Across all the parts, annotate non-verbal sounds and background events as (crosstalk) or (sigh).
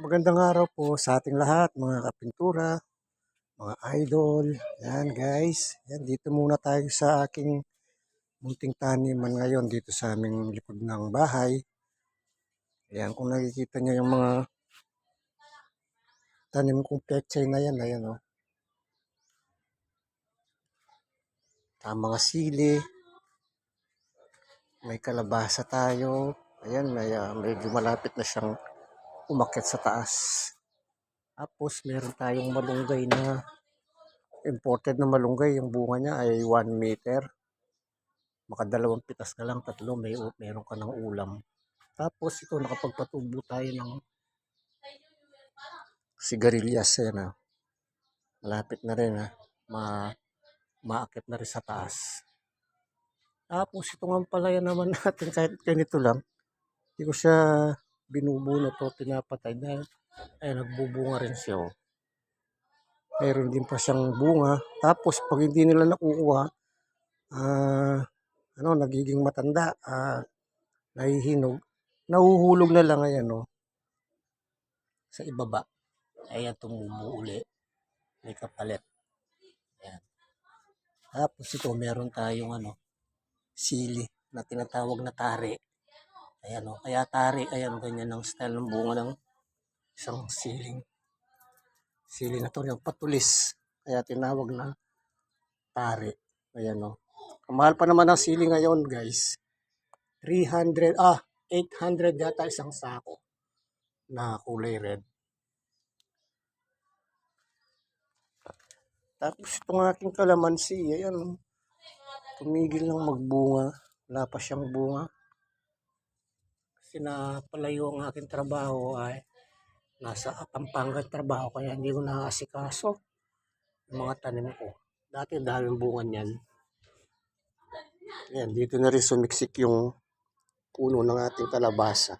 Magandang araw po sa ating lahat, mga kapintura, mga idol. Yan guys, yan dito muna tayo sa aking munting taniman ngayon dito sa aming likod ng bahay. Ayan, kung nakikita niyo yung mga tanim kong pechay na yan, ayan o. Oh. mga sili. May kalabasa tayo. Ayan, may, ah, medyo malapit na siyang umakyat sa taas. Tapos meron tayong malunggay na imported na malunggay. Yung bunga niya ay 1 meter. Makadalawang pitas ka lang, tatlo, may, meron ka ng ulam. Tapos ito, nakapagpatubo tayo ng sigarilyas. Yan ah. Malapit na rin ah. Ma maakit na rin sa taas. Tapos ito nga palaya naman (laughs) natin kahit ganito lang. Hindi ko siya binubunot o pinapatay dahil ay nagbubunga rin siya. Oh. Mayroon din pa siyang bunga. Tapos pag hindi nila nakukuha, ah, ano, nagiging matanda, ah, nahihinog, nahuhulog na lang ayan, oh, sa ibaba. Ayan, tumubo uli. May kapalit. Ayan. Tapos ito, meron tayong ano, sili na tinatawag na tari. Ayan o, kaya tari, ayan, ganyan ang style ng bunga ng isang siling. Sili na to, yung patulis. Kaya tinawag na tari. Ayan o. Ang mahal pa naman ng sili ngayon, guys. 300, ah, 800 yata isang sako na kulay red. Tapos itong aking kalamansi, ayan, tumigil lang magbunga. Wala pa siyang bunga. Kasi napalayo ang aking trabaho ay nasa Pampanga trabaho kaya hindi ko nakaasikaso yung mga tanim ko. Dati daming bunga niyan. Ayan, dito na rin sumiksik yung puno ng ating kalabasa.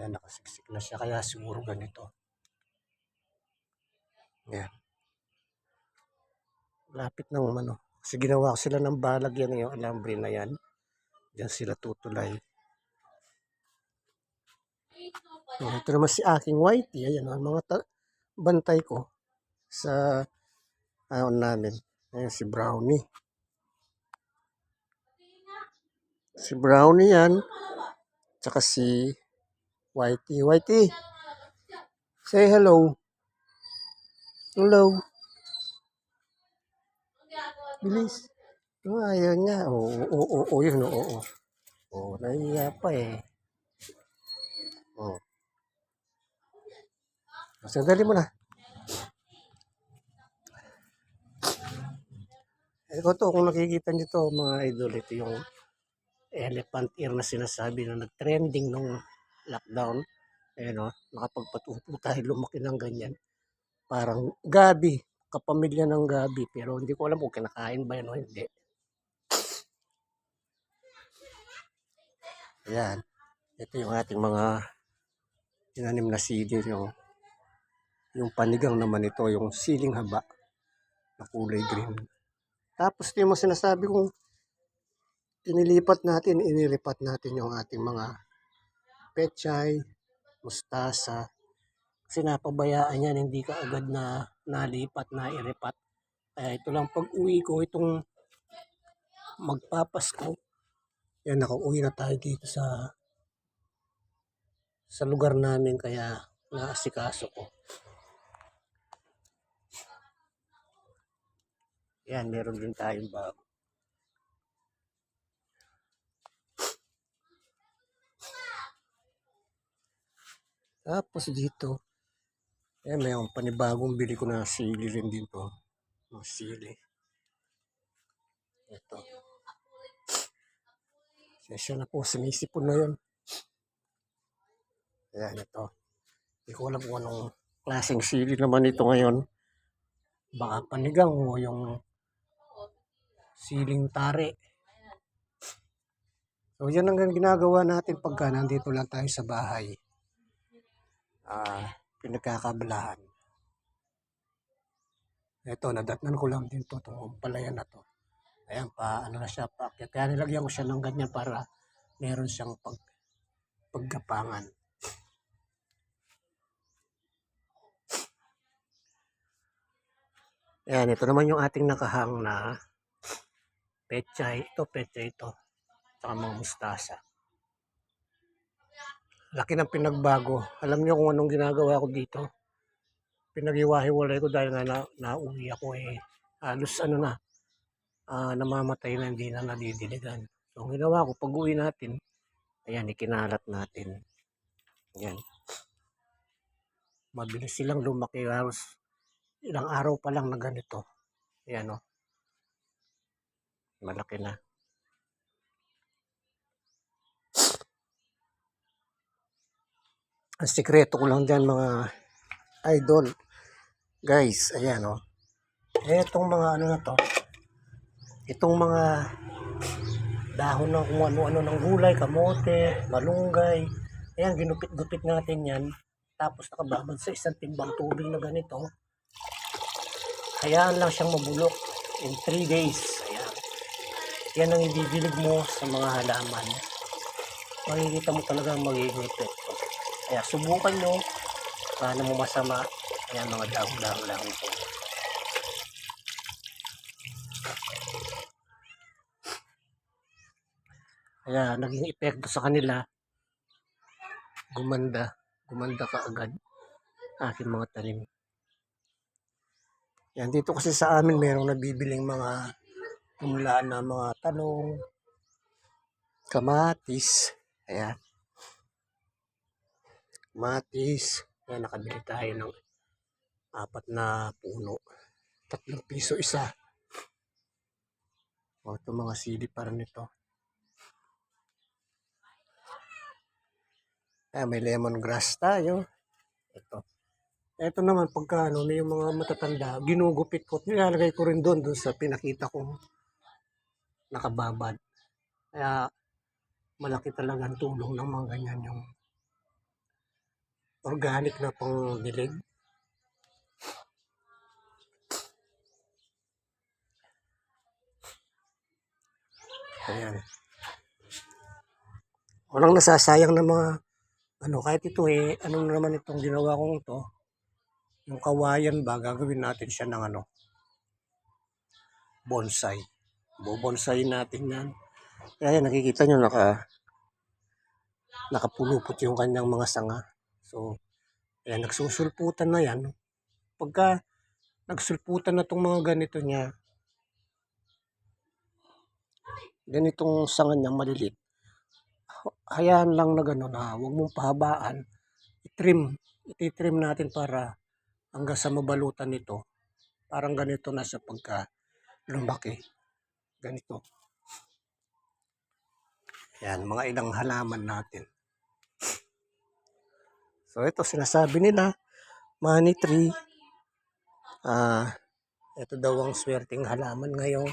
Ayan, nakasiksik na siya kaya siguro ganito. Ayan. Lapit ng ano. Kasi ginawa ko sila ng balag yan yung alambre na yan. Diyan sila tutulay. Oh, ito naman si aking whitey. Ayan ang mga ta- bantay ko sa aon namin. Ayan si Brownie. Si Brownie yan. Tsaka si Whitey. Whitey. Say hello. Hello. Bilis. Oh, ayaw niya. Oo, oo, oo, oo, yun, oo, oo. Oo, nahiya pa eh. Oo. Sandali mo na. Ito to, kung nakikita nyo to mga idol, ito yung elephant ear na sinasabi na nag-trending nung lockdown. Ayan o, nakapagpatupo tayo lumaki ng ganyan. Parang gabi, kapamilya ng gabi. Pero hindi ko alam kung kinakain ba yan o hindi. Ayan. Ito yung ating mga tinanim na sili. Yung, yung panigang naman ito, yung siling haba na kulay green. Tapos ito yung mga sinasabi kong inilipat natin, inilipat natin yung ating mga pechay, mustasa. Kasi napabayaan yan, hindi ka agad na nalipat, na iripat. Kaya ito lang pag uwi ko, itong magpapasko, yan, nakauwi na tayo dito sa sa lugar namin kaya naasikaso ko. Yan, meron din tayong bago. Tapos dito, eh, may panibagong bili ko na sili rin dito. Mga sili. Ito. Sesya na po, sinisipon na yun. Ayan, ito. Hindi ko alam kung anong klaseng sili naman ito ngayon. Baka panigang o yung siling tare. So, yan ang ginagawa natin pagka nandito lang tayo sa bahay. Ah, pinagkakablahan. Ito, nadatnan ko lang din to, itong umpalayan na to. Ayan, pa, ano na siya, pa, kaya nilagyan ko siya ng ganyan para meron siyang pag, pagkapangan. Ayan, ito naman yung ating nakahang na pechay. Ito, pechay ito. Tsaka mga mustasa. Laki ng pinagbago. Alam niyo kung anong ginagawa ko dito. Pinag-iwahiwalay ko dahil nga na, nauwi ako eh. Halos ano na, ah, namamatay na hindi na nadidiligan. So, ang ginawa ko, pag uwi natin, ayan, ikinalat natin. Ayan. Mabilis silang lumaki. Halos ilang araw pa lang na ganito. Ayan o. Malaki na. Ang sikreto ko lang dyan mga idol. Guys, ayan o. Etong mga ano na to. Itong mga dahon ng kung ano-ano ng gulay, kamote, malunggay. Ayan, ginupit-gupit natin yan. Tapos nakababad sa isang timbang tubig na ganito. Hayaan lang siyang mabulok in 3 days. Yan ang ibibilig mo sa mga halaman. Makikita mo talaga ang magiging epekto. Kaya subukan nyo. Paano mo masama. Ayan mga dahon-dahon lang ito. Kaya naging epekto sa kanila. Gumanda. Gumanda ka agad. Aking mga talim. Yan, dito kasi sa amin merong nabibiling mga umlaan na mga talong, kamatis, ayan. Kamatis, ayan, nakabili tayo ng apat na puno. Tatlong piso isa. O, ito mga sili para nito. Ayan, may lemongrass tayo. Ito. Ito naman pagka ano, yung mga matatanda, ginugupit ko, nilalagay ko rin doon, doon sa pinakita kong nakababad. Kaya malaki talaga ang tulong ng mga ganyan yung organic na pang dilig. Ayan. Walang nasasayang na mga ano, kahit ito eh, ano na naman itong ginawa kong to, yung kawayan ba, gagawin natin siya ng ano, bonsai. Bobonsai natin yan. Kaya nakikita nyo, naka, nakapulupot yung kanyang mga sanga. So, ayan, nagsusulputan na yan. Pagka nagsulputan na itong mga ganito niya, ganitong sanga niya malilit, hayaan lang na gano'n na huwag mong pahabaan. I-trim. Iti-trim natin para hanggang sa mabalutan nito. Parang ganito na sa pagka lumaki. Ganito. Yan, mga ilang halaman natin. So ito sinasabi nila, money tree. Ah, ito daw ang swerteng halaman ngayong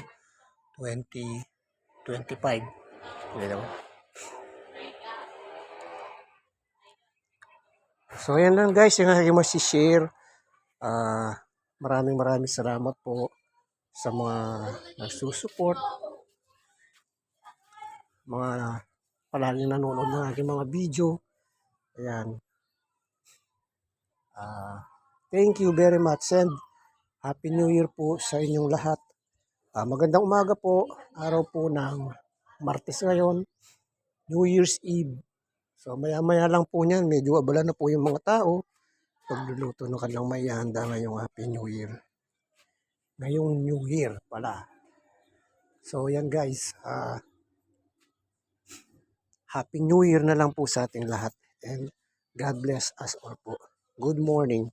2025. Diba? So, ayan lang guys, yung aking masishare. Ah, maraming maraming salamat po sa mga nagsusupport. Mga palaging nanonood ng aking mga video. Ayan. Ah, thank you very much and Happy New Year po sa inyong lahat. Ah, magandang umaga po. Araw po ng Martes ngayon. New Year's Eve. So maya-maya lang po niyan, medyo abala na po yung mga tao pagluluto ng kanilang may handa ngayong Happy New Year. Ngayong New Year pala. So yan guys, ah Happy New Year na lang po sa ating lahat. And God bless us all po. Good morning.